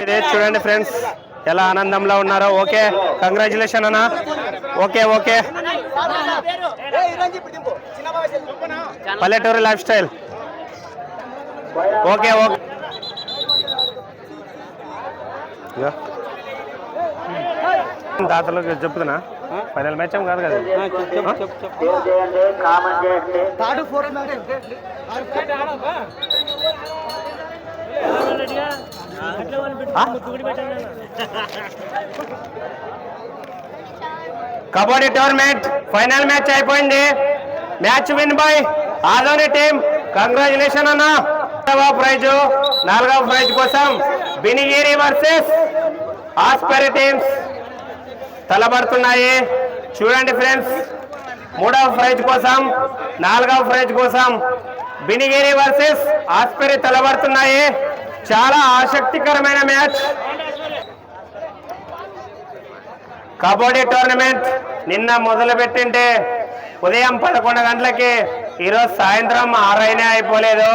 ఇదే చూడండి ఫ్రెండ్స్ ఎలా ఆనందంలో ఉన్నారో. ఓకే కంగ్రాచులేషన్ అన్న. Okay okay. పల్లెటూరు లైఫ్ స్టైల్. Okay okay. దాతలకు చెప్తున్నా. ఫైనల్ మ్యాచ్ ఏం కాదు కదా ఆ? కబడ్డీ టోర్నమెంట్ ఫైనల్ మ్యాచ్ అయిపోయింది. Match win by Adoni team. Congratulation అన్న. ప్రైజ్ నాలుగవ ప్రైజ్ కోసం బినిగిరి వర్సెస్ ఆస్పరి టీమ్స్ తలబడుతున్నాయి చూడండి ఫ్రెండ్స్ మూడవ ప్రైజ్ కోసం నాలుగవ ప్రైజ్ కోసం బినిగిరి వర్సెస్ ఆస్పరి తలబడుతున్నాయి చాలా ఆసక్తికరమైన మ్యాచ్. కబడ్డీ టోర్నమెంట్ నిన్న మొదలు పెట్టింటే ఉదయం పదకొండు గంటలకి ఈరోజు సాయంత్రం ఆరైనా అయిపోలేదు.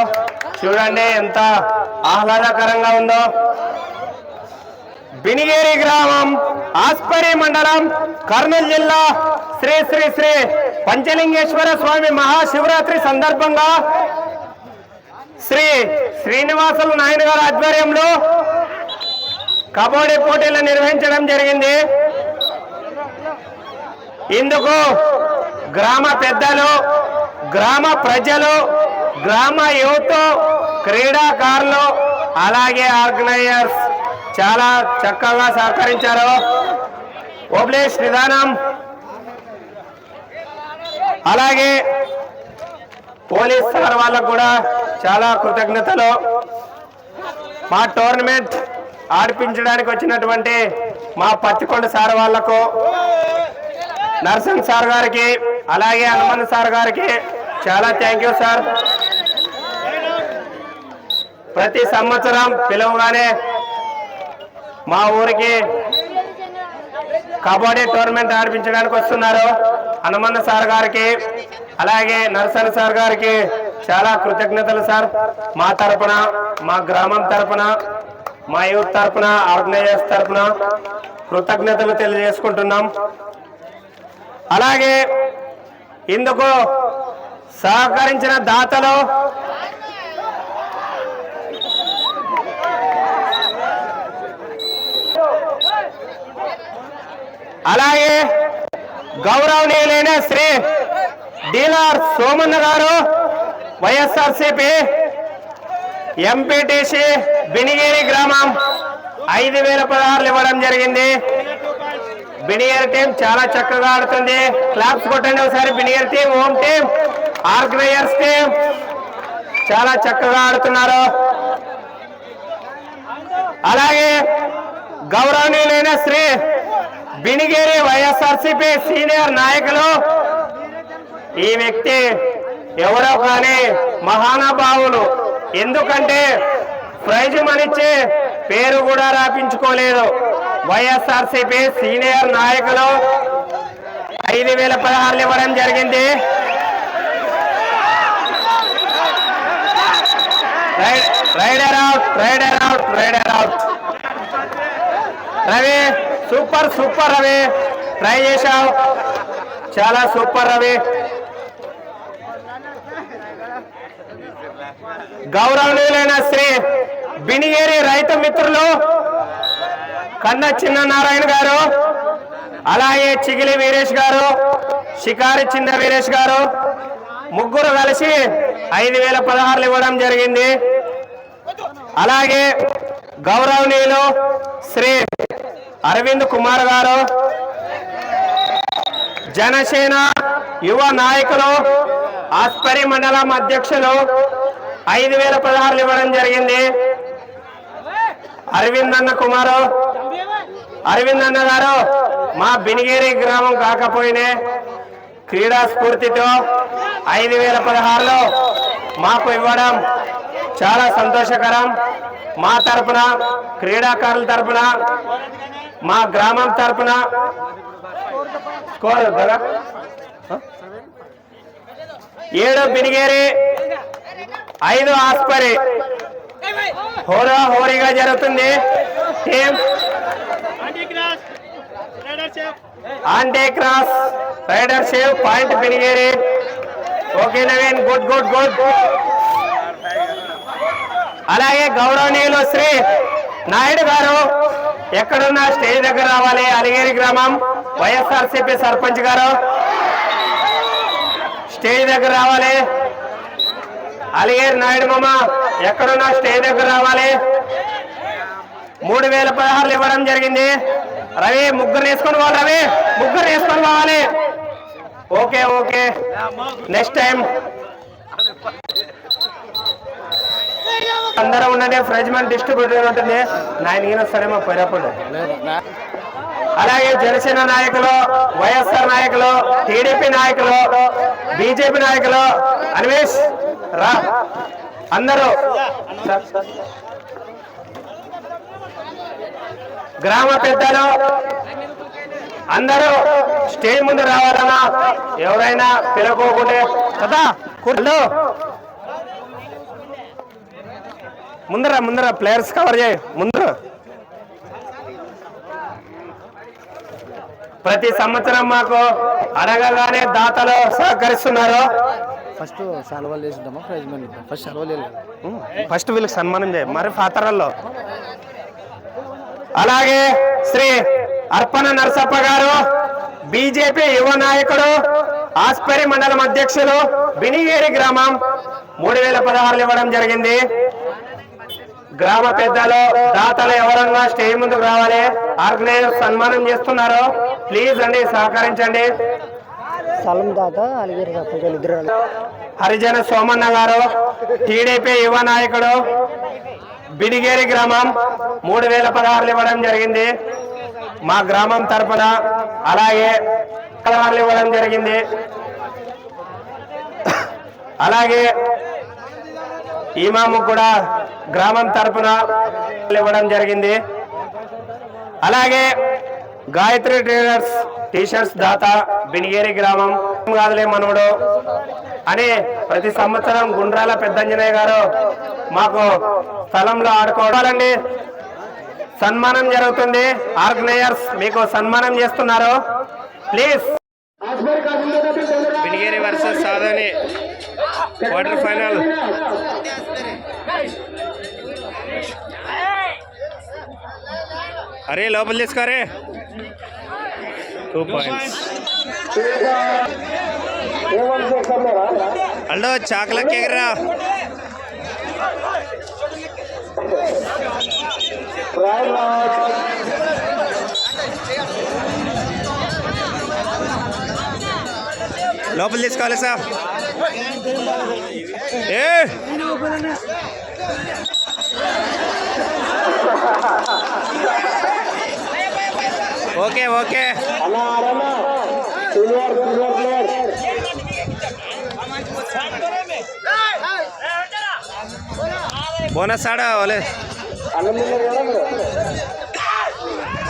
చూడండి ఎంత ఆహ్లాదకరంగా ఉందో. బినిగేరి గ్రామం ఆస్పరి మండలం కర్నూలు జిల్లా శ్రీ శ్రీ శ్రీ పంచలింగేశ్వర స్వామి మహాశివరాత్రి సందర్భంగా శ్రీ శ్రీనివాసులు నాయన గారి ఆధ్వర్యంలో కబడ్డీ పోటీలు నిర్వహించడం జరిగింది. ఇందుకు గ్రామ పెద్దలు గ్రామ ప్రజలు గ్రామ యువత క్రీడాకారులు అలాగే ఆర్గనైజర్స్ చాలా చక్కగా సహకరించారు. ఓబ్లేష్ నిదానం. అలాగే పోలీస్ సార్ వాళ్ళకు కూడా చాలా కృతజ్ఞతలు. మా టోర్నమెంట్ ఆడిపించడానికి వచ్చినటువంటి మా పత్తికొండ సార్ వాళ్ళకు నర్సన్ సార్ గారికి అలాగే హనుమంత్ సార్ గారికి చాలా థ్యాంక్ యూ సార్ ప్రతి సంవత్సరం పిలవగానే మా ఊరికి కబడ్డీ టోర్నమెంట్ ఆడిపించడానికి వస్తున్నారు హనుమన్న సార్ గారికి. అలాగే నర్సన్ సార్ గారికి చాలా కృతజ్ఞతలు సార్. మా తరపున మా గ్రామం తరపున మా యూత్ తరపున ఆర్గనైజర్స్ తరపున కృతజ్ఞతలు తెలియజేసుకుంటున్నాం. అలాగే ఇందుకు సహకరించిన దాతలు అలాగే గౌరవనీయులైన శ్రీ డీలర్ సోమన్న గారు వైఎస్ఆర్సిపి ఎంపీటీసీ బినిగేరి గ్రామం ఐదు వేల పదహారులు ఇవ్వడం జరిగింది. బినియర్ టీం చాలా చక్కగా ఆడుతుంది. క్లాప్స్ కొట్టండి ఒకసారి బినియర్ team home team organisers team చాలా చక్కగా ఆడుతున్నారు. అలాగే గౌరవనీయులైన శ్రీ బినిగేరి వైఎస్ఆర్సిపి సీనియర్ నాయకులు ఈ వ్యక్తి ఎవరో కానీ మహానుభావులు. ఎందుకంటే ప్రైజ్ మనిచ్చి పేరు కూడా రాపించుకోలేదు. వైఎస్ఆర్సీపీ సీనియర్ నాయకులు ఐదు వేల పదహారులు ఇవ్వడం జరిగింది. రై- raider out raider out raider out. Ravi super super Ravi. Try చేశావు. చాలా సూపర్ రవి. గౌరవనీయులైన శ్రీ బినిగేరి రైతు మిత్రులు కన్న చిన్న నారాయణ గారు అలాగే చిగిలి వీరేష్ గారు షికారి చిన్న వీరేష్ గారు ముగ్గురు కలిసి ఐదు వేల పదహారులు ఇవ్వడం జరిగింది. అలాగే గౌరవనీయులు శ్రీ అరవింద్ కుమార్ గారు జనసేన యువ నాయకులు ఆస్పరి మండలం అధ్యక్షులు ఐదు వేల పదహారులు ఇవ్వడం జరిగింది. అరవింద్ అన్న కుమారు అరవింద్ అన్న గారు మా బినిగేరి గ్రామం కాకపోయినే క్రీడా స్ఫూర్తితో ఐదు వేల పదహారులో మాకు ఇవ్వడం చాలా సంతోషకరం. మా తరపున క్రీడాకారుల తరపున మా గ్రామం తరపున. స్కోర్ కదా ఏడు బినిగేరి ఐదు ఆస్పరి. హోరా హోరీగా జరుగుతుంది. టీమ్ ఆంటే cross raider save point పెరిగేరి okay Naveen good good good. అలాగే గౌరవనీయులు శ్రీ నాయుడు గారు ఎక్కడున్నా స్టేజ్ దగ్గర రావాలి అలిగేరి గ్రామం వైఎస్ఆర్సీపీ సర్పంచ్ గారు. స్టేజ్ దగ్గర రావాలి. అలిగేరి నాయుడు మామ ఎక్కడున్నా స్టేజ్ దగ్గర రావాలి. మూడు వేల పదహారులు ఇవ్వడం జరిగింది. రవి ముగ్గురు వేసుకొని పోవాలి రవి. ముగ్గురు వేసుకొని పోవాలి. Okay okay. నెక్స్ట్ టైం అందరూ ఉండండి ఫ్రెజ్మెంట్ డిస్ట్రిబ్యూటర్ ఉంటుంది. నాయన ఈయన వస్తాడేమో పోయినప్పుడు. అలాగే జనసేన నాయకులు వైఎస్ఆర్ నాయకులు టీడీపీ నాయకులు బీజేపీ నాయకులు అన్వేష్ రా అందరూ. గ్రామ పెద్దలు అందరూ స్టేజ్ ముందు రావాలన్నా ఎవరైనా పిలకోకుంటే కదా హలో. ముందర ముందర ప్లేయర్స్ కవర్ చేయి. ముందు. ప్రతి సంవత్సరం మాకు అడగగానే దాతలు సహకరిస్తున్నారు. ఫస్ట్ సెలవులు వేసిద్దామా ప్రైజ్ మనీ ఫస్ట్ సెలవులు ఫస్ట్ వీళ్ళకి సన్మానం చేయి. మరి ఫాతరల్లో అలాగే శ్రీ అర్పణ నరసప్ప గారు బీజేపీ యువ నాయకుడు ఆస్పరి మండలం అధ్యక్షులు బినిగేరి గ్రామం మూడు వేల పదహారులు ఇవ్వడం జరిగింది. గ్రామ పెద్దలు దాతలు ఎవరన్నా స్టేజ్ ముందుకు రావాలి. ఆర్గనైజర్ సన్మానం చేస్తున్నారు. ప్లీజ్ అండి సహకరించండి. స్థలం దాత అలిగిరి తప్పని ఇద్దరు హరిజన సోమన్న గారు టీడీపీ యువ నాయకుడు బిడిగేరి గ్రామం మూడు వేల పదహారులు ఇవ్వడం జరిగింది. మా గ్రామం తరపున అలాగే పదహారులు ఇవ్వడం జరిగింది. అలాగే ఈమాము కూడా గ్రామం తరపున ఇవ్వడం జరిగింది. అలాగే గాయత్రి ట్రేడర్స్ టీషర్ట్స్ దాత బినిగేరి గ్రామం. కాదులే మనవడు. అని ప్రతి సంవత్సరం గుండ్రాల పెద్దంజనయ్య గారు మాకు స్థలంలో ఆడుకోవాలండి. సన్మానం జరుగుతుంది. ఆర్గనైజర్స్ మీకు సన్మానం చేస్తున్నారు. Please. Binigeri versus సాధని quarter final. అరే లోపల తీసుకోరే టూ పాయింట్స్ హలో చాక్లెట్ కేకరా లోపల తీసుకోవాలి సార్. ఏ! ఓకే ఓకే బోనస్ ఆడ వాళ్ళే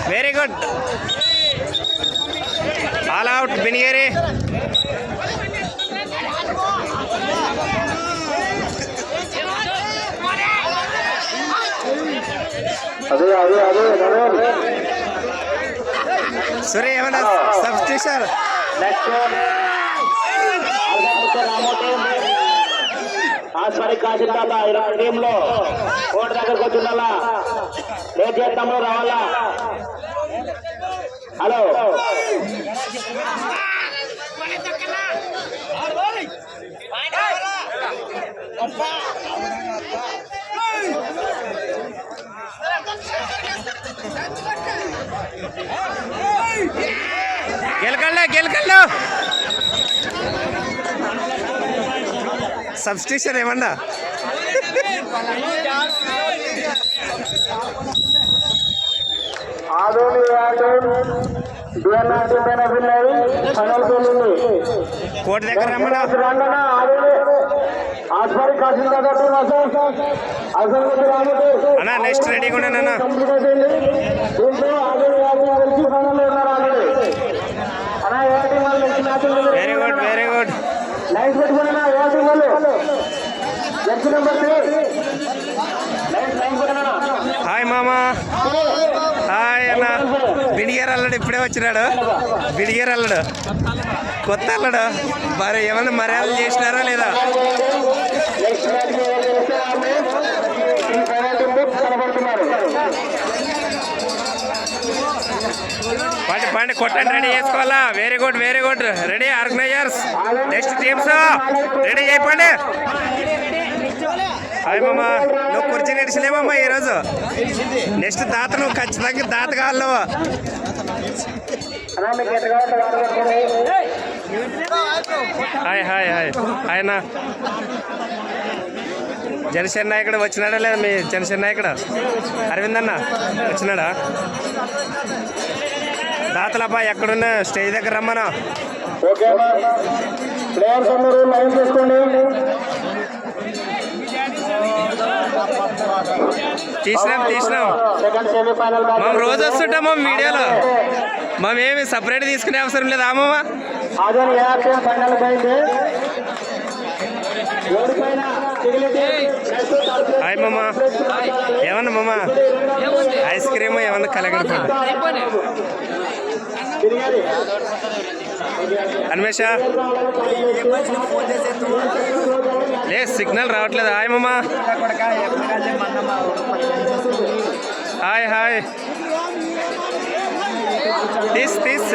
very good all out Binigeri అదే అదే అదే నరేన్ సరే ఏమన్నా సబ్స్టిట్యూషన్ నెక్స్ట్ ఆస్పరి కాసిందాల ఇరవై టీంలో కోటి దగ్గరకు వచ్చిందాలా లేట్ చేస్తాము రావాలా హలో. గెలకండి గెలకండి సబ్స్టిట్యూషన్ ఏమన్నా ఆదోని ఆటోన్ బిఎన్ఆర్ టీం పైన పిల్లలు ఫైనల్ వెళ్ళింది కోటి దగ్గర రమ్మన్నా రాండనా ఆదోని ఆస్పరి కాసిందాల టీం అసలు అసలు రాముడు అన్నా నెక్స్ట్ రెడీగా ఉన్నాను అన్న కంప్లీట్ అయిపోయింది దీంట్లో ఆదోని యాభై కలిసి ఫైనల్ ఉన్నారు ఆల్రెడీ అలా ఏ టీం వాళ్ళు next match very good very good lines పెట్టుకున్నా హాయ్ మామా. హాయ్ అన్న. బిడిగేర్ అల్లడు ఇప్పుడే వచ్చినాడు. బిడిగేర్ అల్లడు. కొత్త అల్లడు. మరి ఏమన్నా మర్యాదలు చేసినారా లేదా? పండి పండి కొట్టండి రెడీ చేసుకోవాలా? Very good very good ready organisers next teams ready అయిపోండి హాయ్ నువ్వు కుర్చీ నడిచలేవమ్మా ఈరోజు. నెక్స్ట్ దాత నువ్వు ఖచ్చితంగా దాత కావాలి హాయ్ హాయ్ హాయ్. ఆయన జనసేన నాయకుడు వచ్చినాడా లేదా మీ జనసేన నాయకుడు? అరవింద్ అన్న వచ్చినాడా? దాతలప్పా ఎక్కడున్నా? స్టేజ్ దగ్గర రమ్మనా. ఓకే ప్లేయర్స్ అందరూ లైన్ చేసుకోండి తీసినాం తీసినాం. మేము రోజు వస్తుంటాం మా వీడియోలో మేమేమి సపరేట్ తీసుకునే అవసరం లేదా అమ్మమ్మ హాయ్ మమ్మ ఏమన్నా మమ్మ ఐస్ క్రీమ్ ఏమన్నా కలగడుతుంది అన్వేష. లే సిగ్నల్ రావట్లేదు? హాయ్ మమ్మ హాయ్ హాయ్. తీస్ తీస్.